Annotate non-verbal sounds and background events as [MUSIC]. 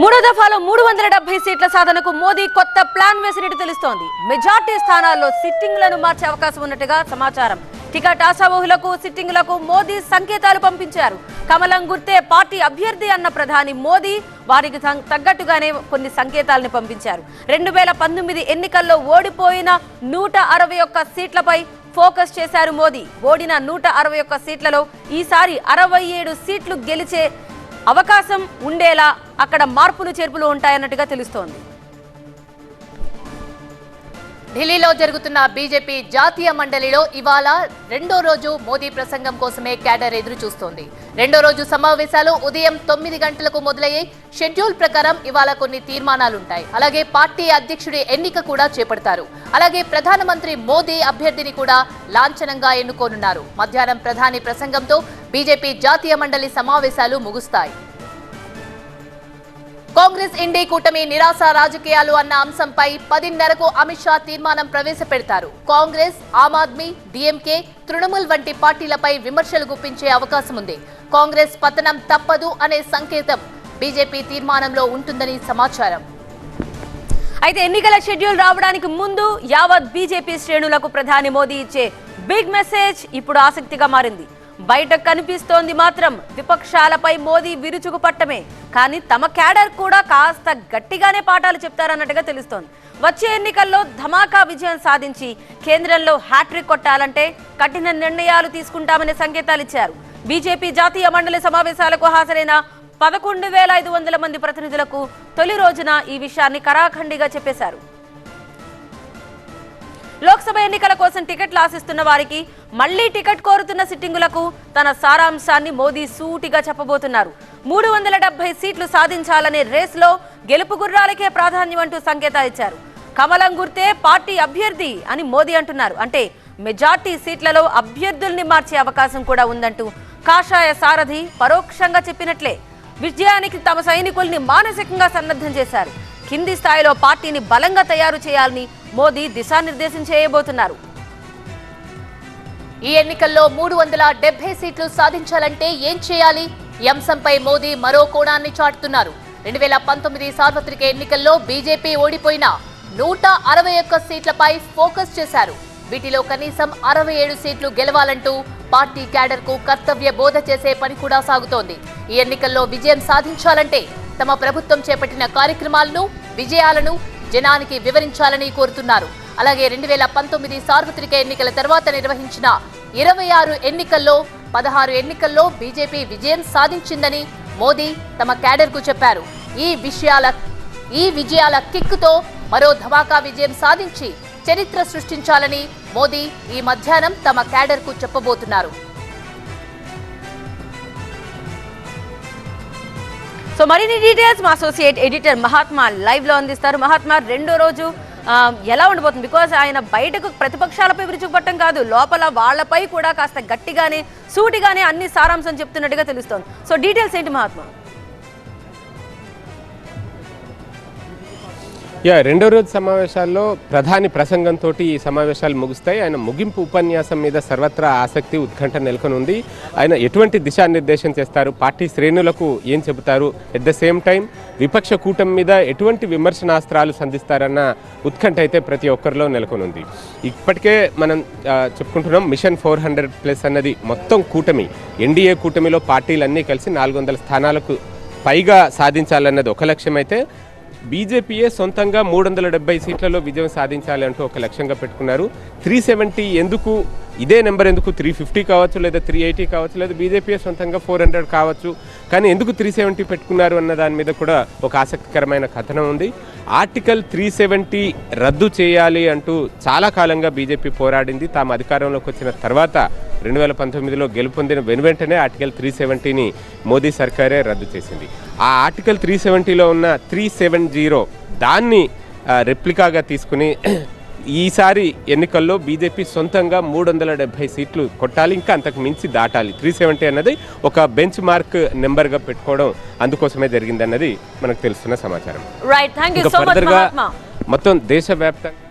మూడో దఫాలో మూడు వందల డెబ్బై సీట్ల సాధనకు మోదీ కొత్త ప్లాన్ వేసినట్టు తెలుస్తోంది. మెజార్టీ స్థానాల్లో సిట్టింగ్లను మార్చే అవకాశం ఉన్నట్టుగా సమాచారం. టికెట్ ఆశావహులకు సిట్టింగ్లకు మోదీ సంకేతాలు పంపించారు. కమలం గుర్తే పార్టీ అభ్యర్థి అన్న ప్రధాని మోదీ వారికి తగ్గట్టుగానే కొన్ని సంకేతాలను పంపించారు. రెండు వేల పంతొమ్మిది ఎన్నికల్లో ఓడిపోయిన నూట అరవై ఒక్క సీట్లపై ఫోకస్ చేశారు మోదీ. ఓడిన నూట అరవై ఒక్క సీట్లలో ఈసారి అరవై ఏడు సీట్లు గెలిచే అవకాశం ఉండేలా అక్కడ మార్పులు చేర్పులు ఉంటాయన్నట్టుగా తెలుస్తోంది. ఢిల్లీలో జరుగుతున్న బీజేపీ జాతీయ మండలిలో ఇవాళ రెండో రోజు మోదీ ప్రసంగం కోసమే క్యాడర్ ఎదురు చూస్తోంది. రెండో రోజు సమావేశాలు ఉదయం తొమ్మిది గంటలకు మొదలయ్యి షెడ్యూల్ ప్రకారం ఇవాళ కొన్ని తీర్మానాలుంటాయి. అలాగే పార్టీ అధ్యక్షుడి ఎన్నిక కూడా చేపడతారు. అలాగే ప్రధానమంత్రి మోదీ అభ్యర్థిని కూడా లాంఛనంగా ఎన్నుకోనున్నారు. మధ్యాహ్నం ప్రధాని ప్రసంగంతో బీజేపీ జాతీయ మండలి సమావేశాలు ముగుస్తాయి. కాంగ్రెస్ ఇండి కూటమి నిరాశ రాజకీయాలు అన్న అంశంపై పదిన్నరకు అమిత్ షా తీర్మానం ప్రవేశపెడతారు. కాంగ్రెస్ ఆమ్ ఆద్మీ డిఎంకే తృణమూల్ వంటి పార్టీలపై విమర్శలు గుప్పించే అవకాశం ఉంది. కాంగ్రెస్ పతనం తప్పదు అనే సంకేతం బీజేపీ తీర్మానంలో ఉంటుందని సమాచారం. అయితే ఎన్నికల షెడ్యూల్ రావడానికి ముందు యావత్ బీజేపీ శ్రేణులకు ప్రధాని మోదీ ఇచ్చే బిగ్ మెసేజ్ ఇప్పుడు ఆసక్తిగా మారింది. బయట కనిపిస్తోంది మాత్రం విపక్షాలపై మోదీ విరుచుకు పట్టమే. కానీ తమ క్యాడర్ కూడా కాస్త గట్టిగానే పాఠాలు చెప్తారన్నట్టుగా తెలుస్తోంది. వచ్చే ఎన్నికల్లో ధమాకా విజయం సాధించి కేంద్రంలో హ్యాట్రిక్ కొట్టాలంటే కఠిన నిర్ణయాలు తీసుకుంటామనే సంకేతాలు ఇచ్చారు. బీజేపీ జాతీయ మండలి సమావేశాలకు హాజరైన పదకొండు వేల ఐదు వందల మంది ప్రతినిధులకు తొలి రోజున ఈ విషయాన్ని కరాఖండిగా చెప్పేశారు. లోక్సభ ఎన్నికల కోసం టికెట్లు ఆశిస్తున్న వారికి మళ్ళీ టికెట్ కోరుతున్న సిట్టింగులకు తన సారాంశాన్ని మోదీ సూటిగా చెప్పబోతున్నారు. మూడు వందల డెబ్బై సీట్లు సాధించాలనే రేస్లో గెలుపు గుర్రాలకే ప్రాధాన్యం అంటూ సంకేతాలు ఇచ్చారు. కమలం గుర్తే పార్టీ అభ్యర్థి అని మోదీ అంటున్నారు. అంటే మెజార్టీ సీట్లలో అభ్యర్థుల్ని మార్చే అవకాశం కూడా ఉందంటూ కాషాయ సారథి పరోక్షంగా చెప్పినట్లే. విజయానికి తమ సైనికుల్ని మానసికంగా సన్నద్ధం చేశారు. కింది స్థాయిలో పార్టీని బలంగా తయారు చేయాలని మోదీ దిశానిర్దేశం చేయబోతున్నారు. ఈ ఎన్నికల్లో మూడు వందల డెబ్బై సీట్లు సాధించాలంటే ఏం చేయాలి? ఈ అంశంపై మోదీ మరో కోణాన్ని చాటుతున్నారు. రెండు వేల పంతొమ్మిది సార్వత్రిక ఎన్నికల్లో బీజేపీ ఓడిపోయిన నూట అరవై ఒక్క సీట్లపై ఫోకస్ చేశారు. వీటిలో కనీసం అరవై ఏడు సీట్లు గెలవాలంటూ పార్టీ క్యాడర్కు కర్తవ్య బోధ చేసే పని కూడా సాగుతోంది. ఈ ఎన్నికల్లో విజయం సాధించాలంటే తమ ప్రభుత్వం చేపట్టిన కార్యక్రమాలను విజయాలను జనానికి వివరించాలని కోరుతున్నారు. అలాగే రెండు వేల పంతొమ్మిది సార్వత్రిక ఎన్నికల తర్వాత నిర్వహించిన ఇరవై ఆరు ఎన్నికల్లో పదహారు ఎన్నికల్లో బీజేపీ విజయం సాధించిందని మోదీ తమ క్యాడర్కు చెప్పారు. ఈ విషయాల ఈ విజయాల కిక్కుతో మరో ధమాకా విజయం సాధించి చరిత్ర సృష్టించాలని మోదీ ఈ మధ్యాహ్నం తమ క్యాడర్కు చెప్పబోతున్నారు. సో మరిన్ని డీటెయిల్స్ మా అసోసియేట్ ఎడిటర్ మహాత్మా లైవ్లో అందిస్తారు. మహాత్మా రెండో రోజు ఎలా ఉండబోతుంది? బికాజ్ ఆయన బయటకు ప్రతిపక్షాలపై విరుచుకుపట్టడం కాదు లోపల వాళ్ళపై కూడా కాస్త గట్టిగానే సూటిగానే అన్ని సారాంశం చెప్తున్నట్టుగా తెలుస్తోంది. సో డీటెయిల్స్ ఏంటి మహాత్మా? యా రెండో రోజు సమావేశాల్లో ప్రధాని ప్రసంగంతో ఈ సమావేశాలు ముగుస్తాయి. ఆయన ముగింపు ఉపన్యాసం మీద సర్వత్రా ఆసక్తి ఉత్కంఠ నెలకొని ఉంది ఆయన ఎటువంటి దిశానిర్దేశం చేస్తారు? పార్టీ శ్రేణులకు ఏం చెబుతారు? ఎట్ ద సేమ్ టైం విపక్ష కూటమి మీద ఎటువంటి విమర్శనాస్త్రాలు సంధిస్తారన్న ఉత్కంఠ అయితే ప్రతి ఒక్కరిలో నెలకొని ఉంది ఇప్పటికే మనం చెప్పుకుంటున్నాం మిషన్ ఫోర్ హండ్రెడ్ ప్లస్ అన్నది మొత్తం కూటమి. ఎన్డీఏ కూటమిలో పార్టీలన్నీ కలిసి నాలుగు వందల స్థానాలకు పైగా సాధించాలన్నది ఒక లక్ష్యం అయితే బీజేపీయే సొంతంగా మూడు వందల డెబ్బై సీట్లలో విజయం సాధించాలి అంటూ ఒక లక్ష్యంగా పెట్టుకున్నారు. త్రీ సెవెంటీ ఎందుకు? ఇదే నెంబర్ ఎందుకు? త్రీ ఫిఫ్టీ కావచ్చు లేదా త్రీ ఎయిటీ కావచ్చు లేదా బీజేపీ సొంతంగా ఫోర్ హండ్రెడ్ కావచ్చు. కానీ ఎందుకు త్రీ సెవెంటీ పెట్టుకున్నారు అన్న దాని మీద కూడా ఒక ఆసక్తికరమైన కథనం ఉంది. ఆర్టికల్ త్రీ సెవెంటీ రద్దు చేయాలి అంటూ చాలా కాలంగా బీజేపీ పోరాడింది. తాము అధికారంలోకి వచ్చిన తర్వాత రెండు వేల పంతొమ్మిదిలో గెలుపొందిన వెనువెంటనే ఆర్టికల్ త్రీ సెవెంటీని మోదీ సర్కారే రద్దు చేసింది. ఆ ఆర్టికల్ త్రీ సెవెంటీలో ఉన్న త్రీ సెవెన్ జీరో దాన్ని రెప్లికాగా తీసుకుని [CLEARS THROAT] ఈసారి ఎన్నికల్లో బీజేపీ సొంతంగా మూడు వందల డెబ్బై సీట్లు కొట్టాలి ఇంకా అంతకు మించి దాటాలి. త్రీ సెవెంటీ అన్నది ఒక బెంచ్ మార్క్ నెంబర్గా పెట్టుకోవడం అందుకోసమే జరిగిందన్నది మనకు తెలుస్తున్న సమాచారం. మొత్తం దేశవ్యాప్తంగా